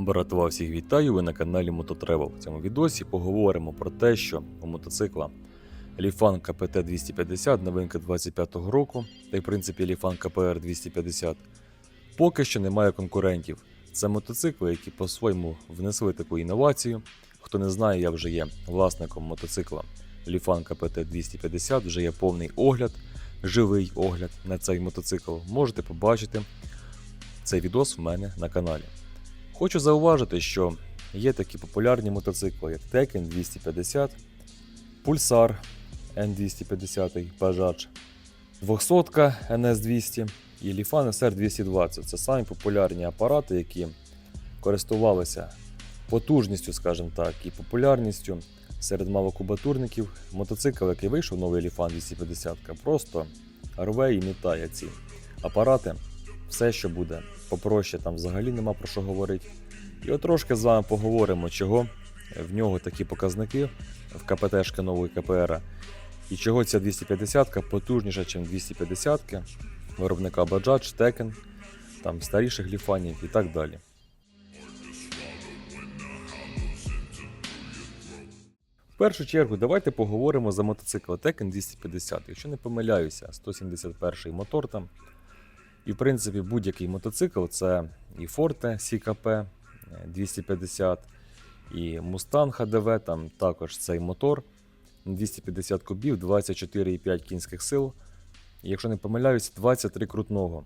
Братва, всіх вітаю! Ви на каналі Мототревел. В цьому відосі поговоримо про те, що у мотоцикла Ліфан КПТ 250 новинка 25-го року, та й в принципі Ліфан КПР 250 поки що немає конкурентів. Це мотоцикли, які по-своєму внесли таку інновацію. Хто не знає, я вже є власником мотоцикла Ліфан КПТ 250, вже є повний огляд, живий огляд на цей мотоцикл. Можете побачити цей відос в мене на каналі. Хочу зауважити, що є такі популярні мотоцикли, як Tekken 250, Pulsar N250, Bajaj, 200 NS200 і Lifan SR220. Це самі популярні апарати, які користувалися потужністю, скажімо так, і популярністю серед малокубатурників. Мотоцикл, який вийшов, новий Lifan 250, просто рве і мітає ці апарати. Все, що буде попроще, там взагалі нема про що говорити. І от трошки з вами поговоримо, чого в нього такі показники в КПТшки нової КПР. І чого ця 250 потужніша, ніж 250 виробника Bajaj, Tekken, там старіших ліфанів і так далі. В першу чергу давайте поговоримо за мотоцикл Tekken 250. Якщо не помиляюся, 171 мотор там. І в принципі будь-який мотоцикл це і Forte CKP 250, і Mustang HDV, там також цей мотор 250 кубів, 24,5 кінських сил. І якщо не помиляюсь, 23 крутного.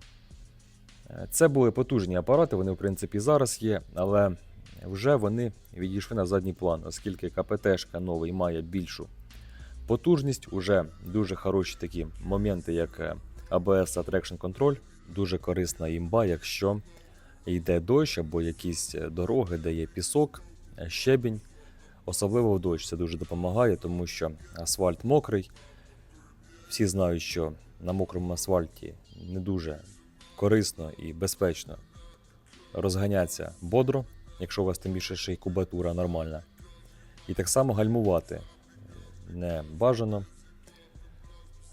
Е, Це були потужні апарати, вони в принципі зараз є, але вже вони відійшли на задній план, оскільки КПТшка новий має більшу потужність, уже дуже хороші такі моменти, як е, ABS та Traction Control, дуже корисна імба, якщо йде дощ або якісь е, дороги, де є пісок, е, щебінь. Особливо в дощ це дуже допомагає, тому що асфальт мокрий. Всі знають, що на мокрому асфальті не дуже корисно і безпечно розганятися бодро, якщо у вас тим більше ще й кубатура нормальна. І так само гальмувати не бажано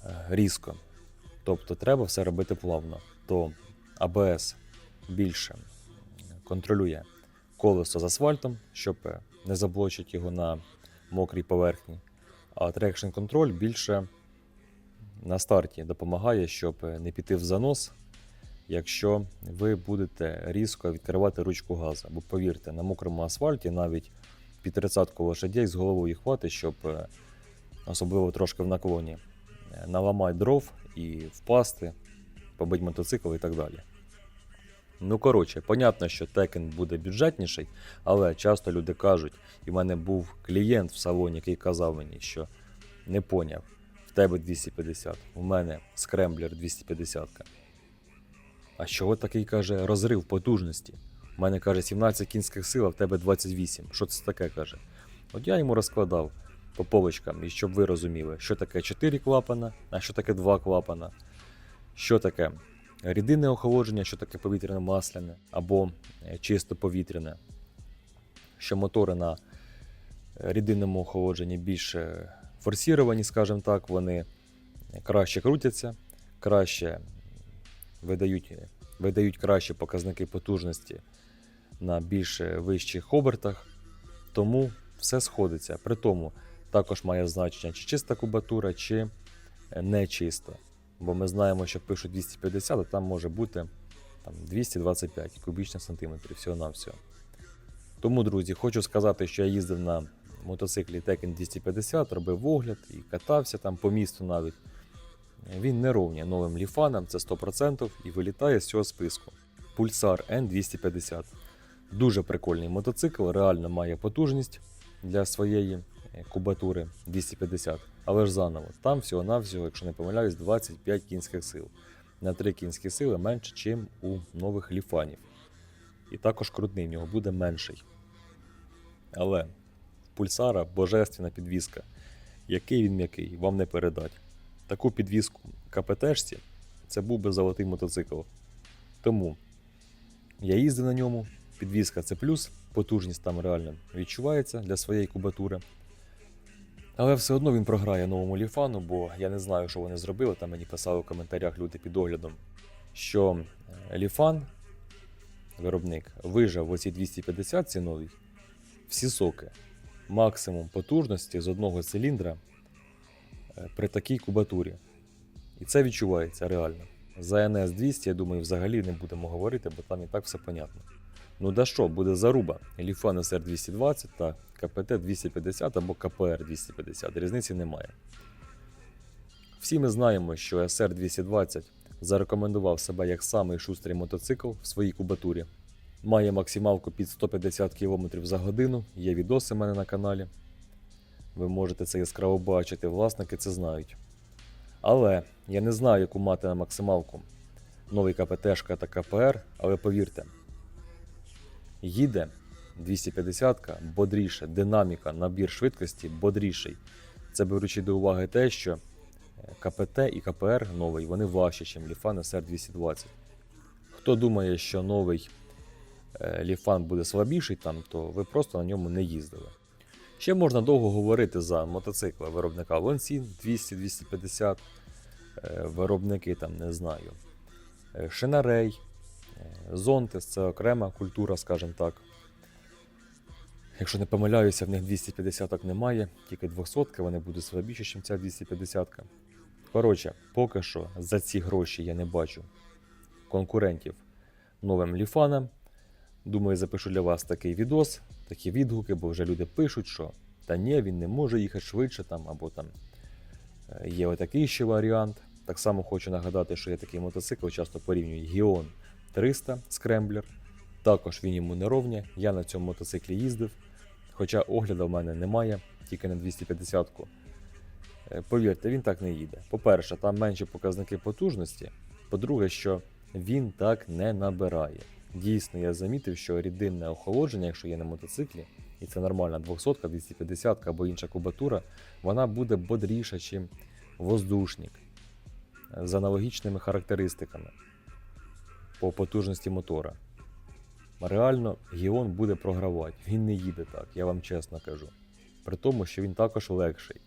е, різко. Тобто треба все робити плавно. То АБС більше контролює колесо з асфальтом, щоб не заблочити його на мокрій поверхні. А Traction Control більше на старті допомагає, щоб не піти в занос, якщо ви будете різко відкривати ручку газу. Бо повірте, на мокрому асфальті навіть під 30 лошадей з головою хватить, щоб е, особливо трошки в наклоні е, наламати дров і впасти, побити мотоцикл і так далі. Ну, коротше, понятно, що Tekken буде бюджетніший, але часто люди кажуть, і в мене був клієнт в салоні, який казав мені, що не поняв, в тебе 250, у мене скремблер 250. А чого такий каже розрив потужності? У мене каже 17 кінських сил, а в тебе 28. Що це таке каже? От я йому розкладав по полочкам, і щоб ви розуміли, що таке 4 клапана, а що таке 2 клапана, що таке рідинне охолодження, що таке повітряно-масляне або е, чисто повітряне. Що мотори на рідинному охолодженні більш форсіровані, скажімо так, вони краще крутяться, краще видають, видають кращі показники потужності на більш вищих обертах. Тому все сходиться. При тому також має значення, чи чиста кубатура, чи е, не чиста. Бо ми знаємо, що пишуть 250, а там може бути там, 225 кубічних сантиметрів всього-навсього. Тому, друзі, хочу сказати, що я їздив на мотоциклі Tekken 250, робив огляд і катався там по місту навіть. Він не ровня новим ліфаном, це 100% і вилітає з цього списку. Pulsar N250. Дуже прикольний мотоцикл, реально має потужність для своєї кубатури 250. Але ж заново, там всього-навсього, якщо не помиляюсь, 25 кінських сил. На 3 кінські сили менше, ніж у нових ліфанів. І також крутний в нього буде менший. Але пульсара божественна підвіска. Який він м'який, вам не передать. Таку підвіску КПТшці це був би золотий мотоцикл. Тому я їздив на ньому, підвіска це плюс, потужність там реально відчувається для своєї кубатури. Але все одно він програє новому ліфану, бо я не знаю, що вони зробили. Там мені писали в коментарях люди під оглядом, що е, ліфан виробник вижав оці 250 ціновій всі соки, максимум потужності з одного циліндра е, при такій кубатурі. І це відчувається реально. За NS 200, я думаю, взагалі не будемо говорити, бо там і так все понятно. Ну да що, буде заруба. Ліфан SR 220 та КПТ 250 або КПР 250. Різниці немає. Всі ми знаємо, що SR 220 зарекомендував себе як самий шустрий мотоцикл в своїй кубатурі. Має максималку під 150 км за годину. Є відоси в мене на каналі. Ви можете це яскраво бачити, власники це знають. Але я не знаю, яку мати на максималку новий КПТшка та КПР, але повірте, їде 250-ка бодріше, динаміка, набір швидкості бодріший. Це беручи до уваги те, що е, КПТ і КПР новий, вони важчі, ніж Ліфан SR 220. Хто думає, що новий е, Ліфан буде слабіший там, то ви просто на ньому не їздили. Ще можна довго говорити за мотоцикли виробника Лонсін 200-250, е, виробники там, не знаю, е, Шинарей, е, Зонтес це окрема культура, скажімо так. Якщо не помиляюся, в них 250 немає, тільки 200 вони будуть слабіші, ніж ця 250. Коротше, поки що за ці гроші я не бачу конкурентів новим ліфанам. Думаю, запишу для вас такий відос, такі відгуки, бо вже люди пишуть, що та ні, він не може їхати швидше там, або там е, є отакий ще варіант. Так само хочу нагадати, що є такий мотоцикл, часто порівнюють Гіон 300 Scrambler. Також він йому не ровня. Я на цьому мотоциклі їздив. Хоча огляду в мене немає, тільки на 250-ку. Е, Повірте, він так не їде. По-перше, там менші показники потужності. По-друге, що він так не набирає. Дійсно, я замітив, що рідинне охолодження, якщо є на мотоциклі, і це нормальна 200 250 або інша кубатура, вона буде бодріша, ніж воздушник е, з аналогічними характеристиками по потужності мотора. Реально, Гіон буде програвати. Він не їде так, я вам чесно кажу. При тому, що він також легший.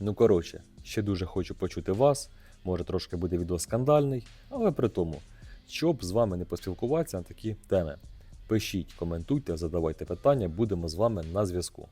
Ну, коротше, ще дуже хочу почути вас. Може, трошки буде відео скандальний, але при тому, щоб з вами не поспілкуватися на такі теми. Пишіть, коментуйте, задавайте питання, будемо з вами на зв'язку.